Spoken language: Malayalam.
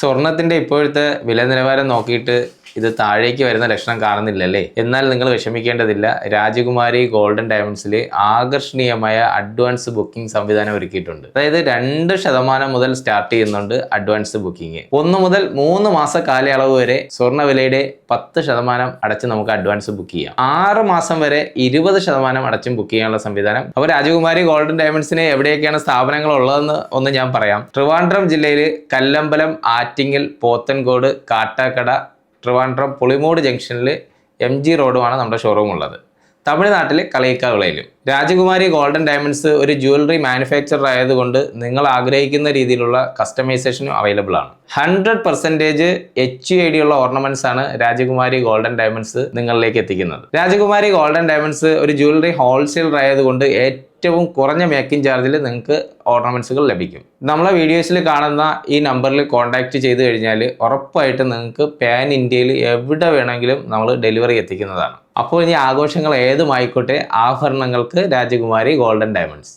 സ്വർണത്തിന്റെ ഇപ്പോഴത്തെ വില നിലവാരം നോക്കിയിട്ട് ഇത് താഴേക്ക് വരുന്ന ലക്ഷണം കാണുന്നില്ലല്ലേ? എന്നാൽ നിങ്ങൾ വിഷമിക്കേണ്ടതില്ല. രാജകുമാരി ഗോൾഡൻ ഡയമണ്ട്സിൽ ആകർഷണീയമായ അഡ്വാൻസ് ബുക്കിംഗ് സംവിധാനം ഒരുക്കിയിട്ടുണ്ട്. അതായത് രണ്ട് ശതമാനം മുതൽ സ്റ്റാർട്ട് ചെയ്യുന്നുണ്ട് അഡ്വാൻസ് ബുക്കിംഗ്. ഒന്ന് മുതൽ മൂന്ന് മാസ കാലയളവ് വരെ സ്വർണ വിലയുടെ പത്ത് ശതമാനം അടച്ച് നമുക്ക് അഡ്വാൻസ് ബുക്ക് ചെയ്യാം. ആറ് മാസം വരെ ഇരുപത് ശതമാനം അടച്ചും ബുക്ക് ചെയ്യാനുള്ള സംവിധാനം. അപ്പോൾ രാജകുമാരി ഗോൾഡൻ ഡയമണ്ട്സിന് എവിടെയൊക്കെയാണ് സ്ഥാപനങ്ങൾ ഉള്ളതെന്ന് ഒന്ന് ഞാൻ പറയാം. ട്രിവാൻഡ്രം ജില്ലയിൽ കല്ലമ്പലം ആറ്റിങ്ങൽ പോത്തൻകോട് കാട്ടാക്കട ട്രിവാൻഡ്രം പുളിമൂട് ജംഗ്ഷനിൽ എം ജി റോഡുമാണ് നമ്മുടെ ഷോറൂം ഉള്ളത് തമിഴ്നാട്ടിൽ കളയിക്കാവിളയിലും രാജകുമാരി ഗോൾഡൻ ഡയമണ്ട്സ് ഒരു ജ്വല്ലറി മാനുഫാക്ചറർ ആയതുകൊണ്ട് നിങ്ങൾ ആഗ്രഹിക്കുന്ന രീതിയിലുള്ള കസ്റ്റമൈസേഷനും അവൈലബിൾ ആണ്. Hundred percentage H I D ഉള്ള ഓർണമെന്റ്സ് ആണ് രാജകുമാരി ഗോൾഡൻ ഡയമണ്ട്സ് നിങ്ങളിലേക്ക് എത്തിക്കുന്നത്. രാജകുമാരി ഗോൾഡൻ ഡയമണ്ട്സ് ഒരു ജ്വല്ലറി ഹോൾസെയിലർ ആയതുകൊണ്ട് ഏറ്റവും കുറഞ്ഞ മേക്കിംഗ് ചാർജിൽ നിങ്ങൾക്ക് ഓർണമെന്റ്സുകൾ ലഭിക്കും. നമ്മളെ വീഡിയോസിൽ കാണുന്ന ഈ നമ്പറിൽ കോൺടാക്ട് ചെയ്ത് കഴിഞ്ഞാൽ ഉറപ്പായിട്ട് നിങ്ങൾക്ക് പാൻ ഇന്ത്യയിൽ എവിടെ വേണമെങ്കിലും നമ്മൾ ഡെലിവറി എത്തിക്കുന്നതാണ്. അപ്പോൾ ഇനി ആഘോഷങ്ങൾ ഏതുമായിക്കോട്ടെ? ആഭരണങ്ങൾക്ക് രാജകുമാരി ഗോൾഡൻ ഡയമണ്ട്സ്